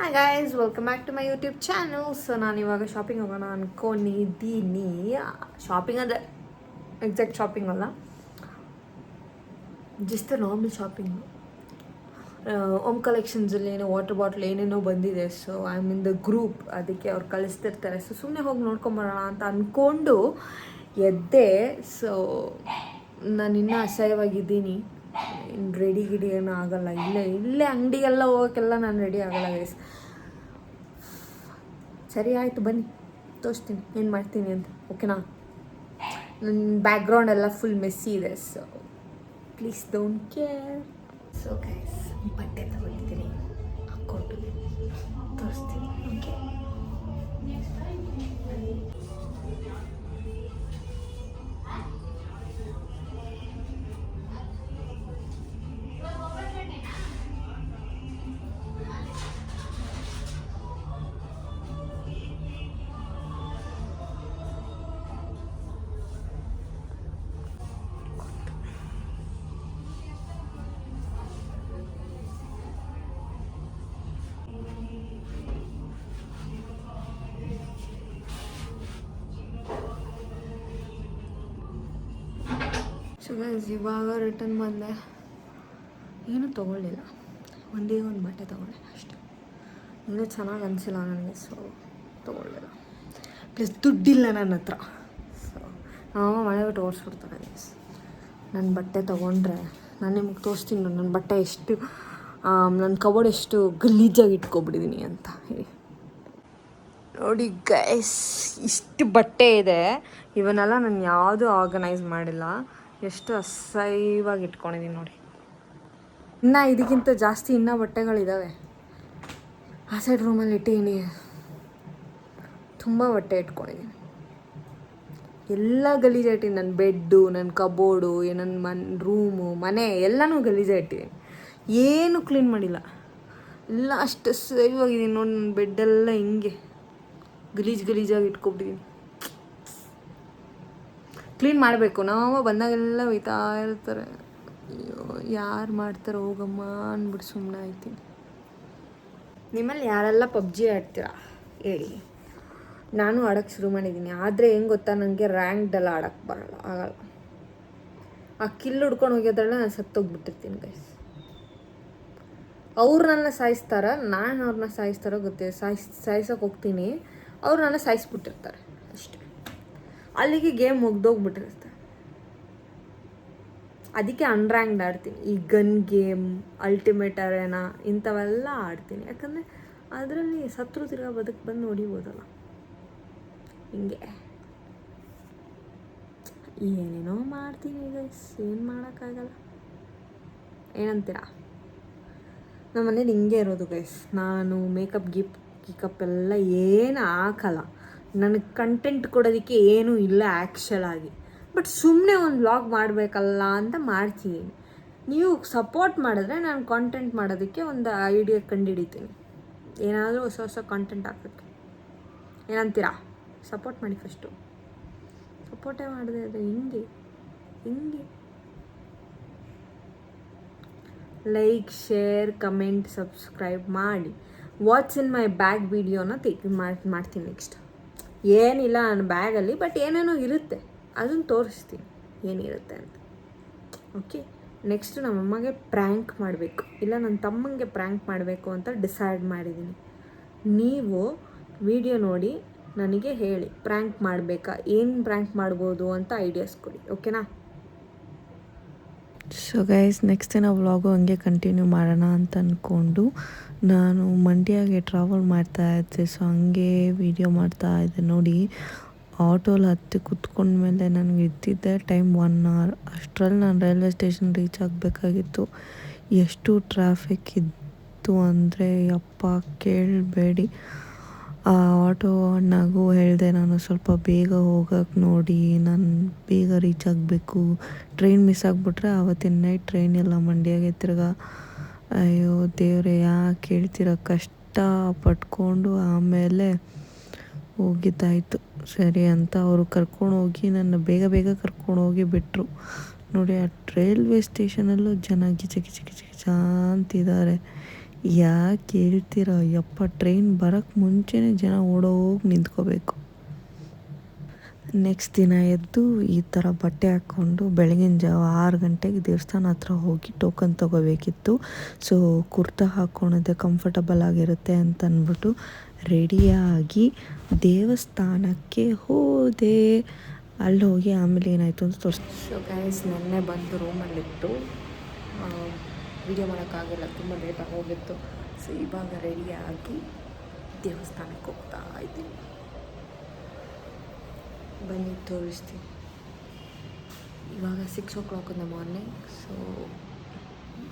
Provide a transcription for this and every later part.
Hi guys welcome back to my YouTube channel so ನಾನು ಇವಾಗ shopping ಹೋಗೋಣ ಅನ್ಕೊಂಡಿದ್ದೀನಿ. ಶಾಪಿಂಗ್ ಅಂದರೆ ಎಕ್ಸಾಕ್ಟ್ ಶಾಪಿಂಗ್ ಅಲ್ಲ. ಜಸ್ಟ್ ನಾರ್ಮಲ್ ಶಾಪಿಂಗು ಓಮ್ ಕಲೆಕ್ಷನ್ಸಲ್ಲಿ ಏನೋ ವಾಟರ್ ಬಾಟ್ಲ್ ಏನೇನೋ ಬಂದಿದೆ. So I mean the group ಅದಕ್ಕೆ ಅವ್ರು ಕಳಿಸ್ತಿರ್ತಾರೆ. ಸೊ ಸುಮ್ಮನೆ ಹೋಗಿ ನೋಡ್ಕೊಂಬರೋಣ ಅಂತ ಅಂದ್ಕೊಂಡು ಎದ್ದೆ. ಸೊ ನಾನು ಇನ್ನೂ ಅಸಹ್ಯವಾಗಿದ್ದೀನಿ. ರೆಡಿ ಗಿಡಿ ಏನೂ ಆಗಲ್ಲ. ಇಲ್ಲೇ ಇಲ್ಲೇ ಅಂಗಡಿಗೆಲ್ಲ ಹೋಗೋಕ್ಕೆಲ್ಲ ನಾನು ರೆಡಿ ಆಗಲ್ಲ ಗೈಸ್ ಸರಿ ಆಯಿತು, ಬನ್ನಿ. ತೋರಿಸ್ತೀನಿ, ಏನು ಮಾಡ್ತೀನಿ ಅಂತ. ಓಕೆನಾ ನನ್ನ ಬ್ಯಾಕ್ಗ್ರೌಂಡ್ ಎಲ್ಲ ಫುಲ್ ಮೆಸ್ಸಿ ಇದೆ so please don't care so guys ಬಟ್ಟೆ ತಗೊಳ್ತೀನಿ ಹಾಕ್ಕೊಂಡು ತೋರಿಸ್ತೀನಿ ಓಕೆ ಸೊ ಗೈಸ್ ಇವಾಗ ರಿಟರ್ನ್ ಬಂದೆ. ಏನೂ ತೊಗೊಳ್ಳಿಲ್ಲ. ಒಂದೇ ಒಂದು ಬಟ್ಟೆ ತೊಗೊಂಡೆ ಅಷ್ಟೆ. ಇನ್ನೂ ಚೆನ್ನಾಗಿ ಅನಿಸಿಲ್ಲ ನನಗೆ ಸೊ ತೊಗೊಳ್ಳಿಲ್ಲ. ಪ್ಲಸ್ ದುಡ್ಡಿಲ್ಲ ನನ್ನ ಹತ್ರ. ಸೊ ನಮ್ಮ ಮನೆ ಬಿಟ್ಟು ಓಡಿಸ್ಬಿಡ್ತಾರೆ ಗೈಸ್ ನನ್ನ ಬಟ್ಟೆ ತೊಗೊಂಡ್ರೆ, ನಾನು ನಿಮ್ಗೆ ತೋರಿಸ್ತೀನಿ ನನ್ನ ಬಟ್ಟೆ ಎಷ್ಟು ನನ್ನ ಕಬೋರ್ಡ್ ಎಷ್ಟು ಗಲೀಜಾಗಿ ಇಟ್ಕೊಬಿಟ್ಟಿದ್ದೀನಿ ಅಂತ ಹೇಳಿ. ನೋಡಿ ಗೈಸ್ ಇಷ್ಟು ಬಟ್ಟೆ ಇದೆ. ಇವನ್ನೆಲ್ಲ ನಾನು ಯಾವುದೂ ಆರ್ಗನೈಸ್ ಮಾಡಿಲ್ಲ. ಎಷ್ಟು ಅಸಹ್ಯವಾಗಿ ಇಟ್ಕೊಂಡಿದ್ದೀನಿ ನೋಡಿ. ಇನ್ನೂ ಇದಕ್ಕಿಂತ ಜಾಸ್ತಿ ಇನ್ನೂ ಬಟ್ಟೆಗಳಿದ್ದಾವೆ ಆ ಸೈಡ್ ರೂಮಲ್ಲಿ ಇಟ್ಟಿದ್ದೀನಿ ತುಂಬ ಬಟ್ಟೆ ಇಟ್ಕೊಂಡಿದ್ದೀನಿ ಎಲ್ಲ ಗಲೀಜೆ ಇಟ್ಟಿದ್ದೀನಿ ನನ್ನ ಬೆಡ್ಡು ನನ್ನ ಕಬೋರ್ಡು ನನ್ನ ಮನ್ ರೂಮು ಮನೆ ಎಲ್ಲನೂ ಗಲೀಜಾಗಿ ಇಟ್ಟಿದ್ದೀನಿ ಏನು ಕ್ಲೀನ್ ಮಾಡಿಲ್ಲ. ಎಲ್ಲ ಅಷ್ಟು ಸೇವಾಗಿದ್ದೀನಿ ನೋಡಿ ನನ್ನ ಬೆಡ್ಡೆಲ್ಲ ಹಿಂಗೆ ಗಲೀಜು ಗಲೀಜಾಗಿ ಇಟ್ಕೊಬಿಟ್ಟಿದ್ದೀನಿ ಕ್ಲೀನ್ ಮಾಡಬೇಕು. ನಾವು ಬಂದಾಗೆಲ್ಲ ಒಯ್ತಾ ಇರ್ತಾರೆ. ಅಯ್ಯೋ, ಯಾರು ಮಾಡ್ತಾರೆ ಹೋಗಮ್ಮ ಅಂದ್ಬಿಟ್ಟು ಸುಮ್ಮನೆ ಆಯ್ತೀನಿ. ನಿಮ್ಮಲ್ಲಿ ಯಾರೆಲ್ಲ ಪಬ್ಜಿ ಆಡ್ತೀರಾ? ಹೇಳಿ. ನಾನು ಆಡೋಕ್ಕೆ ಶುರು ಮಾಡಿದ್ದೀನಿ. ಆದರೆ ಹೆಂಗೆ ಗೊತ್ತಾ ನನಗೆ ರ್ಯಾಂಕ್ಡೆಲ್ಲ ಆಡೋಕ್ಕೆ ಬರಲ್ಲ. ಆಗಲ್ಲ. ಆ ಕಿಲ್ ಹುಡ್ಕೊಂಡು ಹೋಗ್ಯೋದ್ರಲ್ಲ ನಾನು ಸತ್ತೋಗ್ಬಿಟ್ಟಿರ್ತೀನಿ ಗೈಸ್ ಅವ್ರು ನನ್ನ ಸಾಯಿಸ್ತಾರ? ನಾನು ಅವ್ರನ್ನ ಸಾಯಿಸ್ತಾರೋ ಗೊತ್ತಿಲ್ಲ. ಸಾಯಿಸ್, ಸಾಯಿಸೋಕೆ ಹೋಗ್ತೀನಿ. ಅವ್ರು ನನ್ನ ಸಾಯಿಸ್ಬಿಟ್ಟಿರ್ತಾರೆ. ಅಲ್ಲಿಗೆ ಗೇಮ್ ಮುಗ್ದೋಗ್ಬಿಟ್ಟಿರುತ್ತೆ. ಅದಕ್ಕೆ ಅನ್ರ್ಯಾಂಕ್ಡ್ ಆಡ್ತೀನಿ. ಈ ಗನ್ ಗೇಮ್ ಅಲ್ಟಿಮೇಟ್ ಅರೇನಾ ಇಂಥವೆಲ್ಲ ಆಡ್ತೀನಿ. ಯಾಕಂದರೆ ಅದರಲ್ಲಿ ಸತ್ರು ತಿರ್ಗಾ ಬದುಕು ಬಂದು ನೋಡಿಬೋದಲ್ಲ ಹಿಂಗೆ. ಏನೇನೋ ಮಾಡ್ತೀನಿ ಗೈಸ್ ಏನು ಮಾಡೋಕ್ಕಾಗಲ್ಲ. ಏನಂತೀರಾ? ನಮ್ಮ ಮನೇಲಿ ಹಿಂಗೆ ಇರೋದು ಗೈಸ್ ನಾನು ಮೇಕಪ್ ಗಿಪ್ ಗಿಕಪ್ ಎಲ್ಲ ಏನು ಹಾಕಲ್ಲ. ನನಗೆ ಕಂಟೆಂಟ್ ಕೊಡೋದಕ್ಕೆ ಏನೂ ಇಲ್ಲ ಆ್ಯಕ್ಚುಲ್ ಆಗಿ. ಬಟ್ ಸುಮ್ಮನೆ ಒಂದು ವ್ಲಾಗ್ ಮಾಡಬೇಕಲ್ಲ ಅಂತ ಮಾಡ್ತೀನಿ. ನೀವು ಸಪೋರ್ಟ್ ಮಾಡಿದ್ರೆ ನಾನು ಕಾಂಟೆಂಟ್ ಮಾಡೋದಕ್ಕೆ ಒಂದು ಐಡಿಯಾ ಕಂಡುಹಿಡಿತೀನಿ ಏನಾದರೂ ಹೊಸ ಹೊಸ ಕಾಂಟೆಂಟ್ ಹಾಕೋಕ್ಕೆ. ಏನಂತೀರಾ? ಸಪೋರ್ಟ್ ಮಾಡಿ ಫಸ್ಟು ಸಪೋರ್ಟೇ ಮಾಡಿದೆ ಅದು ಹಿಂಗೆ? ಹಿಂಗೆ? ಲೈಕ್ ಶೇರ್ ಕಮೆಂಟ್ ಸಬ್ಸ್ಕ್ರೈಬ್ ಮಾಡಿ. ವಾಟ್ಸ್ ಇನ್ ಮೈ ಬ್ಯಾಗ್ ವಿಡಿಯೋನ ತೆಗೆ ಮಾಡಿ ಮಾಡ್ತೀನಿ ನೆಕ್ಸ್ಟ್ ಏನಿಲ್ಲ ನನ್ನ ಬ್ಯಾಗಲ್ಲಿ ಬಟ್ ಏನೇನೋ ಇರುತ್ತೆ. ಅದನ್ನು ತೋರಿಸ್ತೀನಿ. ಏನಿರುತ್ತೆ ಅಂತ. ಓಕೆ ನೆಕ್ಸ್ಟ್ ನಮ್ಮಮ್ಮಗೆ ಪ್ರ್ಯಾಂಕ್ ಮಾಡಬೇಕು. ಇಲ್ಲ, ನನ್ನ ತಮ್ಮಂಗೆ ಪ್ರ್ಯಾಂಕ್ ಮಾಡಬೇಕು ಅಂತ ಡಿಸೈಡ್ ಮಾಡಿದ್ದೀನಿ ನೀವು ವಿಡಿಯೋ ನೋಡಿ, ನನಗೆ ಹೇಳಿ. ಪ್ರ್ಯಾಂಕ್ ಮಾಡಬೇಕಾ? ಏನು ಪ್ರ್ಯಾಂಕ್ ಮಾಡ್ಬೋದು ಅಂತ ಐಡಿಯಾಸ್ ಕೊಡಿ. ಓಕೆನಾ ಸೊ ಗೈಸ್ ನೆಕ್ಸ್ಟ್ ದಿನ ವ್ಲಾಗು ಹಂಗೆ ಕಂಟಿನ್ಯೂ ಮಾಡೋಣ ಅಂತ ಅಂದ್ಕೊಂಡು ನಾನು ಮಂಡ್ಯಾಗೆ ಟ್ರಾವೆಲ್ ಮಾಡ್ತಾ ಇದ್ದೆ. ಸೊ ಹಂಗೆ ವಿಡಿಯೋ ಮಾಡ್ತಾ ಇದ್ದೆ. ನೋಡಿ ಆಟೋಲಿ ಹತ್ತಿ ಕುತ್ಕೊಂಡ್ಮೇಲೆ ನನಗೆ ಇದ್ದಿದ್ದೆ ಟೈಮ್ ಒನ್ ಅವರ್ ಅಷ್ಟರಲ್ಲಿ ನಾನು ರೈಲ್ವೆ ಸ್ಟೇಷನ್ ರೀಚ್ ಆಗಬೇಕಾಗಿತ್ತು. ಎಷ್ಟು ಟ್ರಾಫಿಕ್ ಇತ್ತು ಅಂದರೆ ಅಪ್ಪ ಕೇಳಬೇಡಿ. ಆ ಆಟೋ ಅಣ್ಣಗೂ ಹೇಳಿದೆ, ನಾನು ಸ್ವಲ್ಪ ಬೇಗ ಹೋಗಕ್ಕೆ ನೋಡಿ, ನಾನು ಬೇಗ ರೀಚ್ ಆಗಬೇಕು. ಟ್ರೈನ್ ಮಿಸ್ ಆಗಿಬಿಟ್ರೆ ಆವತ್ತಿನ ನೈಟ್ ಟ್ರೈನ್ ಎಲ್ಲ ಮಂಡ್ಯಗೆ ತಿರ್ಗಾ. ಅಯ್ಯೋ ದೇವರೇ, ಯಾಕೆ ಹೇಳ್ತೀರ? ಕಷ್ಟ ಪಟ್ಕೊಂಡು ಆಮೇಲೆ ಹೋಗಿದ್ದಾಯಿತು. ಸರಿ ಅಂತ ಅವರು ಕರ್ಕೊಂಡು ಹೋಗಿ ನನ್ನ ಬೇಗ ಬೇಗ ಕರ್ಕೊಂಡು ಹೋಗಿ ಬಿಟ್ಟರು ನೋಡಿ, ಆ ರೈಲ್ವೆ ಸ್ಟೇಷನಲ್ಲೂ ಜನ ಗಿಚ ಅಂತಿದ್ದಾರೆ ಯಾಕೆ ಹೇಳ್ತೀರ? ಯಪ್ಪ ಟ್ರೈನ್ ಬರೋಕ್ಕೆ ಮುಂಚೆನೇ ಜನ ಓಡೋಗಿ ನಿಂತ್ಕೋಬೇಕು. ನೆಕ್ಸ್ಟ್ ದಿನ ಎದ್ದು ಈ ಥರ ಬಟ್ಟೆ ಹಾಕ್ಕೊಂಡು ಬೆಳಗಿನ ಜಾವ ಆರು ಗಂಟೆಗೆ ದೇವಸ್ಥಾನ ಹತ್ರ ಹೋಗಿ ಟೋಕನ್ ತೊಗೋಬೇಕಿತ್ತು. ಸೊ ಕುರ್ತಾ ಹಾಕ್ಕೊಳೋದೆ ಕಂಫರ್ಟಬಲ್ ಆಗಿರುತ್ತೆ ಅಂತ ಅಂದ್ಬಿಟ್ಟು ರೆಡಿಯಾಗಿ ದೇವಸ್ಥಾನಕ್ಕೆ ಹೋದೆ. ಅಲ್ಲಿ ಹೋಗಿ ಆಮೇಲೆ ಏನಾಯಿತು ಅಂತ ತೋರಿಸ್ತೀನಿ ಸೊ ಗೈಸ್ ನೆನ್ನೆ ಬಂದು ರೂಮಲ್ಲಿತ್ತು ವಿಡಿಯೋ ಮಾಡೋಕ್ಕಾಗಿಲ್ಲ, ತುಂಬ ಲೇಟಾಗಿ ಹೋಗಿತ್ತು ಸೊ ಇವಾಗ ರೆಡಿಯಾಗಿ ದೇವಸ್ಥಾನಕ್ಕೆ ಹೋಗ್ತಾ ಇದ್ದೀನಿ. ಬನ್ನಿ, ತೋರಿಸ್ತೀನಿ. ಇವಾಗ six o'clock in the morning so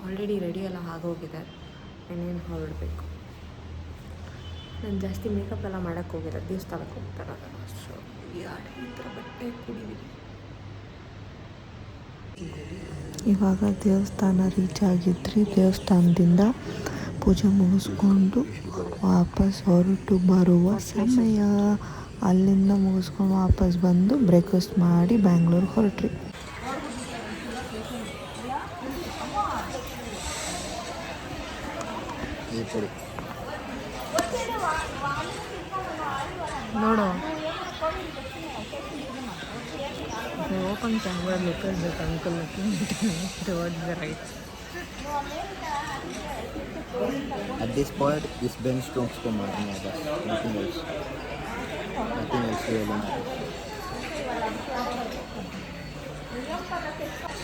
already ready ಎಲ್ಲ ಆಗೋಗಿದೆ. ಇನ್ನೇನು ಹೊರಡಬೇಕು? ನಾನು ಜಾಸ್ತಿ ಮೇಕಪ್ ಎಲ್ಲ ಮಾಡೋಕ್ಕೆ ಹೋಗಿಲ್ಲ, ದೇವಸ್ಥಾನಕ್ಕೆ ಹೋಗ್ತಾರಲ್ಲ ಸೊ ಯಾರು ಈ ಥರ ಬಟ್ಟೆ ಕುಡಿದಿದ್ದೀನಿ ಇವಾಗ ದೇವಸ್ಥಾನ ರೀಚ್ ಆಗಿದ್ರಿ ದೇವಸ್ಥಾನದಿಂದ ಪೂಜೆ ಮುಗಿಸ್ಕೊಂಡು ವಾಪಸ್ ಹೊರಟು ಬರುವ ಸಮಯ. ಅಲ್ಲಿಂದ ಮುಗಿಸ್ಕೊಂಡು ವಾಪಸ್ ಬಂದು ಬ್ರೇಕ್ಫಾಸ್ಟ್ ಮಾಡಿ ಬ್ಯಾಂಗ್ಳೂರಿಗೆ ಹೊರಟ್ರಿ. ಈ ಪುಡಿ ನೋಡು ಓಪನ್ ಕ್ಯಾಮ್ರಾ ಲುಕ್ ಬೇಕು uncle looking towards the right At this point, this bench stones to matter, bas. Nothing else. Nothing else really matters.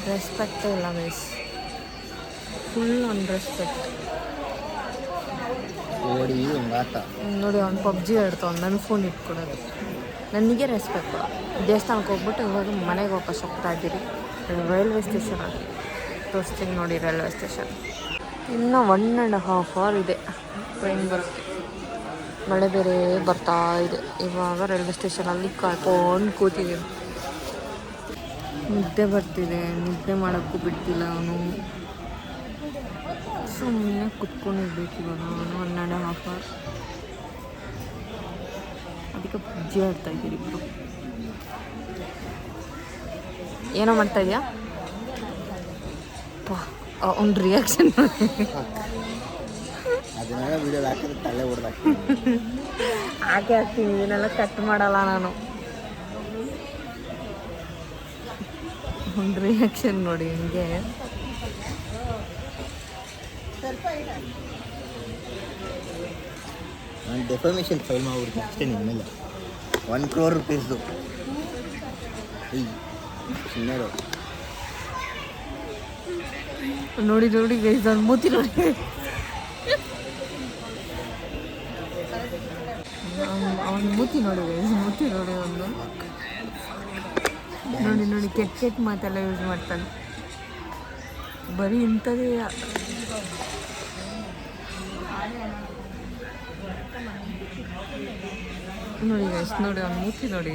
Respect ಇಲ್ಲ ಮಿಸ್ ಫುಲ್ ಆನ್ ರೆಸ್ಪೆಕ್ಟ್ ಓಡಿ ಹಿಂಗಾತ ನೋಡಿ ಅವ್ನು ಪಬ್ಜಿ ಆಡ್ತಾವ್ ನನ್ನ ಫೋನ್ ಇಟ್ಕೊಡೋದು ನನಗೆ ರೆಸ್ಪೆಕ್ಟ್ ದೇವಸ್ಥಾನಕ್ಕೆ ಹೋಗ್ಬಿಟ್ಟು ಇವಾಗ ಮನೆಗೆ ವಾಪಸ್ ಹೋಗ್ತಾ ಇದ್ದೀರಿ. ರೈಲ್ವೆ ಸ್ಟೇಷನ್ ಅಲ್ಲಿ. ತೋರಿಸ್ತೀನಿ ನೋಡಿ ರೈಲ್ವೆ ಸ್ಟೇಷನ್. ಇನ್ನೂ ಒನ್ ಆ್ಯಂಡ್ ಹಾಫ್ ಅವರ್ ಇದೆ. ಟ್ರೈನ್ ಬರುತ್ತೆ ಮಳೆ ಬೇರೆ ಬರ್ತಾ ಇದೆ. ಇವಾಗ ರೈಲ್ವೆ ಸ್ಟೇಷನಲ್ಲಿ ಕಾಯ್ಕೊಂಡು ಕೂತಿದ್ದೀನಿ ನಿದ್ದೆ ಬರ್ತಿದೆ. ನಿದ್ದೆ ಮಾಡೋಕ್ಕೂ ಬಿಡ್ತಿಲ್ಲ ಅವನು. ಸುಮ್ಮನೆ ಕುತ್ಕೊಂಡಿರ್ಬೇಕು ಇವಾಗ ಅವನು. ಒನ್ ಆ್ಯಂಡ್ ಹಾಫ್ ಅವರ್ ಅದಕ್ಕೆ ಬಜ್ಜಿ ಆಡ್ತಾ ಇದ್ದೀರಿ ಇಬ್ಬರು ಏನೋ ಮಾಡ್ತಾ ಇದೆಯಾ? ಅವ್ನ ರಿಯಾಕ್ಷನ್ ಹಾಕಿ ಹಾಗೆ ಹಾಕ್ತೀನಿ ಇದನ್ನೆಲ್ಲ ಕಟ್ ಮಾಡಲ್ಲ ನಾನು. ಅವ್ನ ರಿಯಾಕ್ಷನ್ ನೋಡಿ ಹಿಂಗೆ. ನಾನು ಡೆಫಮೇಷನ್ ಫೈಲ್ ಮಾಡ್ಬಿಡ್ತೀನಿ ಅಷ್ಟೇ ನಿಮ್ಮ ಮೇಲೆ. ಒನ್ ಕ್ರೋರ್ ರುಪೀಸ್ದು ಈ ನೋಡಿ ನೋಡಿ ಗೈಸ್ ಮೂತಿ ನೋಡಿ. ಅವನ ಮೂತಿ ನೋಡಿ ಗೈಸ್ ಮೂತಿ ನೋಡಿ ಒಂದು. ನೋಡಿ ನೋಡಿ ಕೆಟ್ಟ ಕೆಟ್ಟ ಮಾತೆಲ್ಲ ಯೂಸ್ ಮಾಡ್ತಾನೆ. ಬರೀ ಇಂಥದೇ ನೋಡಿ ಎಷ್ಟು ನೋಡಿ ಒಂದು ಮೂತಿ ನೋಡಿ.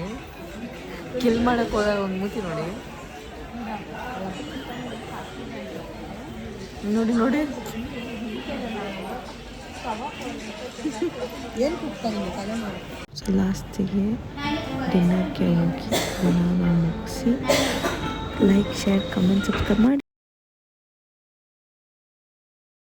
ಕಿಲ್ ಮಾಡಕ್ಕೆ ಹೋದಾಗ ಒಂದು ಮೂತಿ ನೋಡಿ. ನೋಡಿ ನೋಡಿ. ಲಾಸ್ಟಿಗೆ ಡಿನ್ನರ್ಗೆ ಹೋಗಿ ಮುಗಿಸಿ ಲೈಕ್ ಶೇರ್ ಕಮೆಂಟ್ ಸಬ್ಸ್ಕ್ರೈಬ್ ಮಾಡಿ.